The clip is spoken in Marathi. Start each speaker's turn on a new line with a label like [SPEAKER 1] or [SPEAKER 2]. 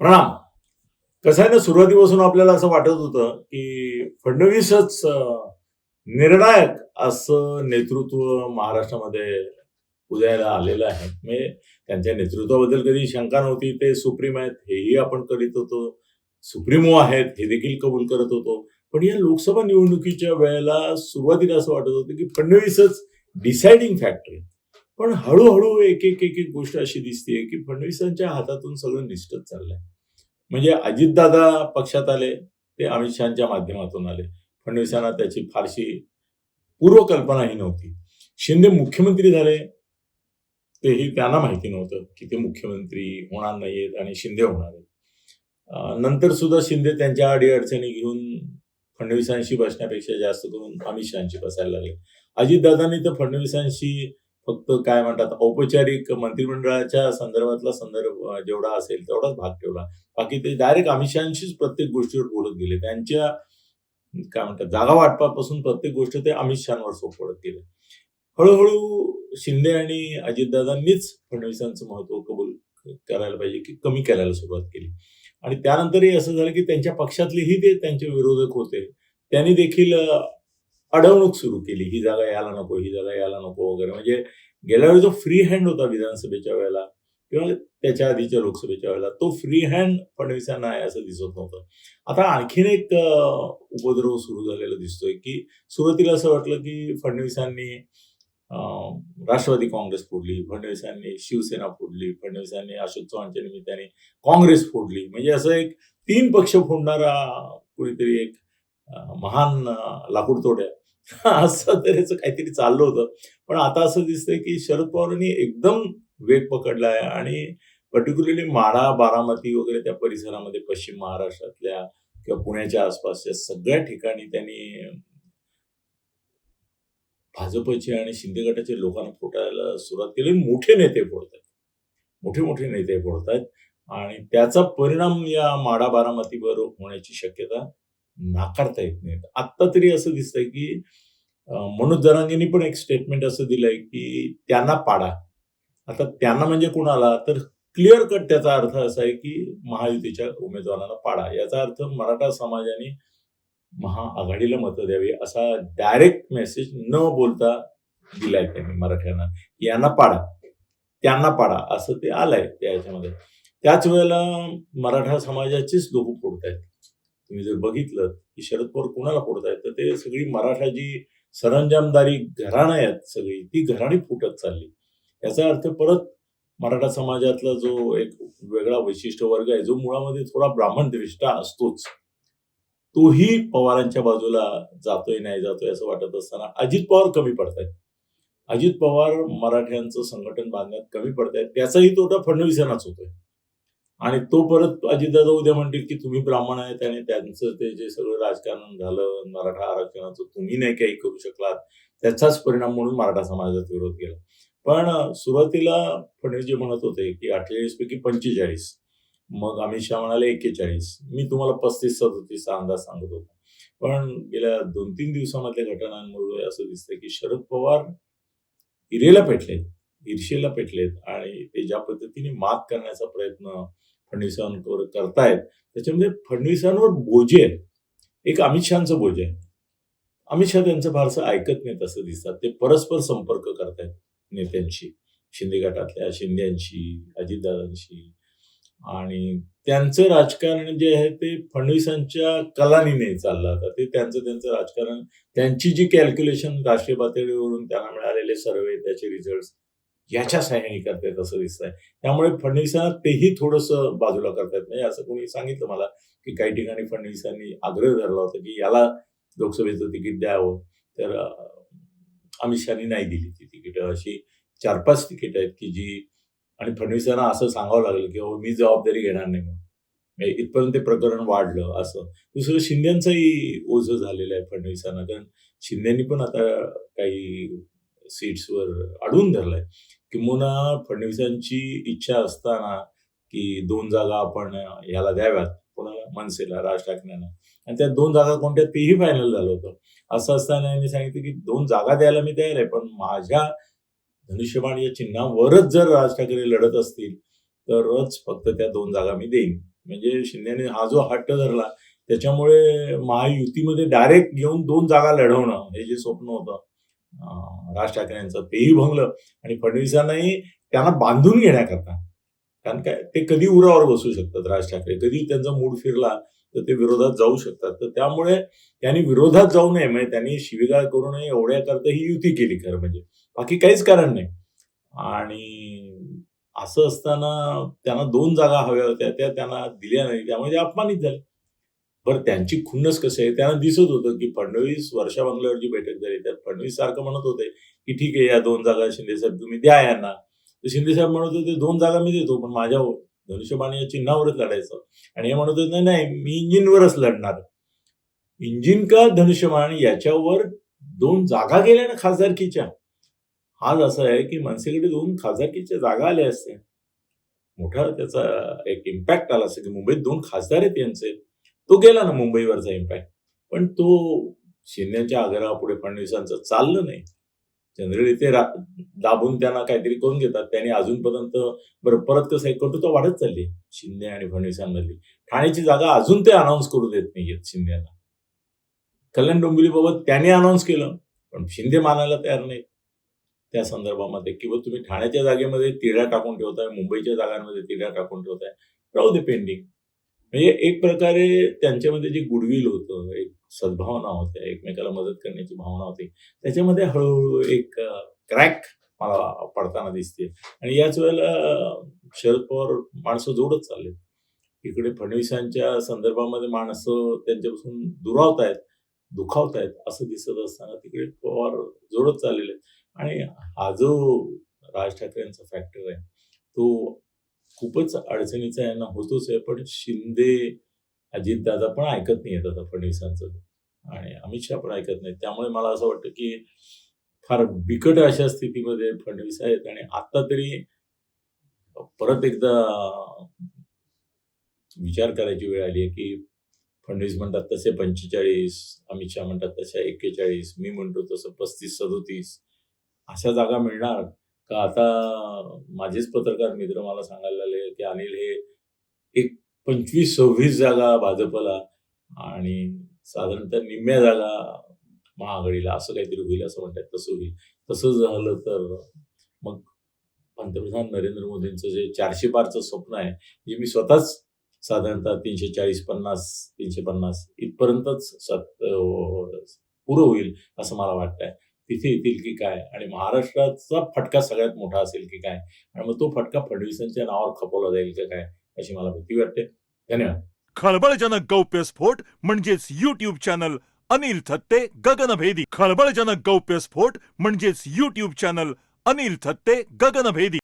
[SPEAKER 1] प्रणाम. कसं आहे ना सुरुवातीपासून आपल्याला असं वाटत होतं की फडणवीसच निर्णायक असं नेतृत्व महाराष्ट्रामध्ये उदयाला आलेलं आहे. म्हणजे त्यांच्या नेतृत्वाबद्दल कधी शंका नव्हती. ते सुप्रीम आहेत हेही आपण करीत होतो. सुप्रीमो आहेत हे देखील कबूल करत होतो. पण या लोकसभा निवडणुकीच्या वेळेला सुरुवातीला असं वाटत होतं की फडणवीसच डिसाइडिंग फॅक्टर आहे. पण हळूहळू एक एक एक एक गोष्ट अशी दिसते की फडणवीसांच्या हातातून सगळं निष्ठत चाललंय. म्हणजे अजितदादा पक्षात आले ते अमित शहाच्या माध्यमातून आले. फडणवीसांना त्याची फारशी पूर्वकल्पनाही नव्हती. शिंदे मुख्यमंत्री झाले तेही त्यांना माहिती नव्हतं की ते मुख्यमंत्री होणार नाहीयेत आणि शिंदे होणार आहेत. नंतर सुद्धा शिंदे त्यांच्या अडीअडचणी घेऊन फडणवीसांशी बसण्यापेक्षा जास्त करून अमित शहाशी बसायला लागले. अजितदादांनी तर फडणवीसांशी फक्त काय म्हणतात औपचारिक मंत्रिमंडळाच्या संदर्भातला संदर्भ जेवढा असेल तेवढाच भाग ठेवला. बाकी ते डायरेक्ट अमित शहाशीच प्रत्येक गोष्टीवर बोलत गेले. त्यांच्या काय म्हणतात जागा वाटपापासून प्रत्येक गोष्ट ते अमित शहावर सोपवत गेले. हळूहळू शिंदे आणि अजितदादांनीच फडणवीसांचं महत्त्व कबूल करायला पाहिजे की कमी करायला सुरुवात केली. आणि त्यानंतरही असं झालं की त्यांच्या पक्षातलेही ते त्यांचे विरोधक होते. त्यांनी देखील अडवणूक सुरू केली ही जागा यायला नको ही जागा यायला नको वगैरे. म्हणजे गेल्या वेळी जो फ्री हँड होता विधानसभेच्या वेळेला किंवा त्याच्या आधीच्या लोकसभेच्या वेळेला तो फ्री हँड फडणवीसांना आहे असं दिसत नव्हतं. आता आणखीन एक उपद्रव सुरू झालेला दिसतोय की सुरुवातीला असं वाटलं की फडणवीसांनी राष्ट्रवादी काँग्रेस फोडली फडणवीसांनी शिवसेना फोडली फडणवीसांनी अशोक चव्हाणच्या निमित्ताने काँग्रेस फोडली. म्हणजे असं एक तीन पक्ष फोडणारा कुणीतरी एक महान लाकूडतोड्या असं तऱ्हेचं काहीतरी चाललं होतं. पण आता असं दिसतंय की शरद पवारांनी एकदम वेग पकडला आहे आणि पर्टिक्युलरली माडा बारामती वगैरे त्या परिसरामध्ये पश्चिम महाराष्ट्रातल्या किंवा पुण्याच्या आसपासच्या सगळ्या ठिकाणी त्यांनी भाजपचे आणि शिंदे गटाचे लोकांना फोडायला सुरुवात केली. मोठे नेते फोडतात मोठे मोठे नेते फोडतात आणि त्याचा परिणाम या माडा बारामतीवर होण्याची शक्यता नाकारता येत नाही आत्ता तरी असं दिसतंय की मनोज जरांगेंनी पण एक स्टेटमेंट असं दिलंय की त्यांना पाडा. आता त्यांना म्हणजे कुणाला तर क्लिअर कट त्याचा अर्थ असा आहे की महायुतीच्या उमेदवारांना पाडा. याचा अर्थ मराठा समाजाने महाआघाडीला मतं द्यावी असा डायरेक्ट मेसेज न बोलता दिलाय त्यांनी मराठ्यांना यांना पाडा. त्यांना पाडा. असं ते आलंय त्या याच्यामध्ये त्याच वेळेला मराठा समाजाचीच लोक फोडत आहेत तुम्ही जर बघितलं की शरद पवार कुणाला फोडतायत तर ते सगळी मराठा जी सरंजामदारी घराणं आहेत सगळी ती घराणी फुटत चालली. याचा अर्थ परत मराठा समाजातला जो एक वेगळा वैशिष्ट्य वर्ग आहे जो मुळामध्ये थोडा ब्राह्मण दृष्टा असतोच तोही पवारांच्या बाजूला जातोय नाही जातोय असं वाटत असताना अजित पवार कमी पडतायत. अजित पवार मराठ्यांचं संघटन बांधण्यात कमी पडतायत त्याचाही तोटा फडणवीसांनाच होतोय. आणि तो परत अजितदादा उद्या म्हणतील की तुम्ही ब्राह्मण आहेत आणि त्यांचं ते जे सगळं राजकारण झालं मराठा आरक्षणाचं तुम्ही नाही काही करू शकलात त्याचाच परिणाम म्हणून मराठा समाजात विरोध केला. पण सुरुवातीला फडणवीस म्हणत होते की अठ्ठेचाळीस पैकी पंचेचाळीस मग अमित शहा म्हणाले एक्केचाळीस मी तुम्हाला पस्तीस सदतीसचा अंदाज सांगत होतो. पण गेल्या दोन तीन दिवसामधल्या घटनांमुळे असं दिसतंय की शरद पवार इरेला पेटले. ईर्षेला पेटलेत आणि ते ज्या पद्धतीने मात करण्याचा प्रयत्न फडणवीसांवर करतायत त्याच्यामध्ये फडणवीसांवर बोजे आहेत. एक अमित शहाचं बोजे आहे. अमित शहा त्यांचं फारसं ऐकत नाहीत असं दिसतात. ते परस्पर संपर्क करतायत नेत्यांशी शिंदे गटातल्या शिंद्यांशी अजितदादांशी. आणि त्यांचं राजकारण जे आहे ते फडणवीसांच्या कलानीने चाललं आता. ते त्यांचं त्यांचं राजकारण त्यांची जी कॅल्क्युलेशन राष्ट्रीय पातळीवरून त्यांना मिळालेले सर्वे त्याचे रिझल्ट याच्या साह्याने करतायत असं दिसतंय. त्यामुळे फडणवीसांना तेही थोडंसं बाजूला करतायत म्हणजे असं कोणी सांगितलं मला की काही ठिकाणी फडणवीसांनी आग्रह धरला होता की याला लोकसभेचं तिकीट द्यावं. तर अमित शहानी नाही दिली ती तिकीटं. अशी चार पाच तिकीट आहेत की जी आणि फडणवीसांना असं सांगावं लागलं की हो मी जबाबदारी घेणार नाही म्हणून. इथपर्यंत ते प्रकरण वाढलं असं. दुसरं शिंदेचंही ओझं झालेलं आहे फडणवीसांना. कारण शिंदेनी पण आता काही सीट्सवर अडवून धरलाय. किंबहुना फडणवीसांची इच्छा असताना की दोन जागा आपण याला द्याव्यात कोणाला मनसेला राज ठाकरेंना. आणि त्या दोन जागा कोणत्या तेही फायनल झालं होतं. असं असताना यांनी सांगितलं की दोन जागा द्यायला मी तयार आहे पण माझ्या धनुष्यबाण या चिन्हावरच जर राज ठाकरे लढत असतील तरच फक्त त्या दोन जागा मी देईन. म्हणजे शिंदेने हा जो हट्ट धरला त्याच्यामुळे महायुतीमध्ये डायरेक्ट घेऊन दोन जागा लढवणं हे जे स्वप्न होतं राज ठाकरे यांचं तेही भंगलं आणि फडणवीसांनाही त्यांना बांधून घेण्याकरता. कारण काय ते कधी उरावर बसू शकतात राज ठाकरे? कधी त्यांचा मूड फिरला तर ते विरोधात जाऊ शकतात. तर त्यामुळे त्यांनी विरोधात जाऊ नये. म्हणजे त्यांनी शिवीगाळ करू नये एवढ्याकरता ही युती केली खरं म्हणजे. बाकी काहीच कारण नाही. आणि असं असताना त्यांना दोन जागा हव्या होत्या. त्या त्यांना दिल्या नाही. त्यामुळे ते अपमानित झाले. बरं त्यांची खुन्नस कसं आहे? त्यांना दिसत होतं की फडणवीस वर्षा बंगल्यावरची बैठक झाली. त्यात फडणवीस सारखं म्हणत होते की ठीक आहे या दोन जागा शिंदे साहेब तुम्ही द्या यांना. तर शिंदे साहेब म्हणत होते दोन जागा मी देतो पण माझ्या धनुष्यबाण या चिन्हावरच लढायचं. आणि हे म्हणत होते नाही नाही मी इंजिनवरच लढणार. इंजिन का धनुष्यबाण? याच्यावर दोन जागा गेल्या ना खासदारकीच्या. आज असं आहे की मनसेकडे दोन खासदारकीच्या जागा आल्या असत्या. मोठा त्याचा एक इम्पॅक्ट आला असता की मुंबईत दोन खासदार आहेत यांचे. तो गेला ना मुंबईवरचा इम्पॅक्ट पण तो शिंदेच्या आग्रहापुढे फडणवीसांचं चाललं नाही. जनरली ते रा- दाबून त्यांना काहीतरी करून घेतात. त्यांनी अजूनपर्यंत बरं परत कसं आहे कटुता वाढत चालली. शिंदे आणि फडणवीसांमधली. ठाण्याची जागा अजून ते अनाऊन्स करू देत नाहीयेत शिंदेला. कल्याण डोंबिवलीबाबत त्यांनी अनाऊन्स केलं पण शिंदे मानायला तयार नाहीत. त्या संदर्भामध्ये किंवा तुम्ही ठाण्याच्या जागेमध्ये तिढ्या टाकून ठेवताय मुंबईच्या जागांमध्ये तिढ्या टाकून ठेवताय. राहू दे पेंडिंग म्हणजे एक प्रकारे त्यांच्यामध्ये जे गुडविल होतं एक सद्भावना होत्या एकमेकाला मदत करण्याची भावना होती त्याच्यामध्ये हळूहळू एक क्रॅक मला पडताना दिसते आणि याच वेळेला शरद पवार माणसं जोडत चालले इकडे फडणवीसांच्या संदर्भामध्ये माणसं त्यांच्यापासून दुरावत आहेत दुखावत आहेत असं दिसत असताना तिकडे पवार जोडत चाललेले आहेत. आणि हा जो राज ठाकरेंचा फॅक्टर आहे तो खूपच अडचणीचा यांना होतोच आहे पण शिंदे अजितदादा पण ऐकत नाही आता फडणवीसांचं. आणि अमित शहा पण ऐकत नाही त्यामुळे मला असं वाटतं की फार बिकट अशा स्थितीमध्ये फडणवीस आहेत आणि आता तरी परत एकदा विचार करायची वेळ आली आहे की फडणवीस म्हणतात तसे पंचेचाळीस अमित शहा म्हणतात तशा एक्केचाळीस मी म्हणतो तसं पस्तीस सदोतीस अशा जागा मिळणार. का आता माझेच पत्रकार मित्र मला सांगायला लागले की अनिल हे एक पंचवीस सव्वीस जागा भाजपला आणि साधारणतः निम्म्या जागा महाआघाडीला असं काहीतरी होईल असं म्हणतात तसं होईल. तसं झालं तर मग पंतप्रधान नरेंद्र मोदींचं जे चारशे पारचं स्वप्न आहे जे मी स्वतःच साधारणतः तीनशे चाळीस पन्नास तीनशे पन्नास इथपर्यंतच सत पुरं होईल असं मला वाटतंय. तिथे येतील की काय? आणि महाराष्ट्राचा फटका सगळ्यात मोठा असेल की काय? आणि मग तो फटका फडणवीसांच्या नावावर खपवला जाईल का काय? अशी मला भीती वाटते. धन्यवाद.
[SPEAKER 2] खळबळजनक गौप्यस्फोट म्हणजेच युट्यूब चॅनल अनिल थत्ते गगनभेदी. खळबळजनक गौप्यस्फोट म्हणजेच युट्यूब चॅनल अनिल थत्ते गगनभेदी.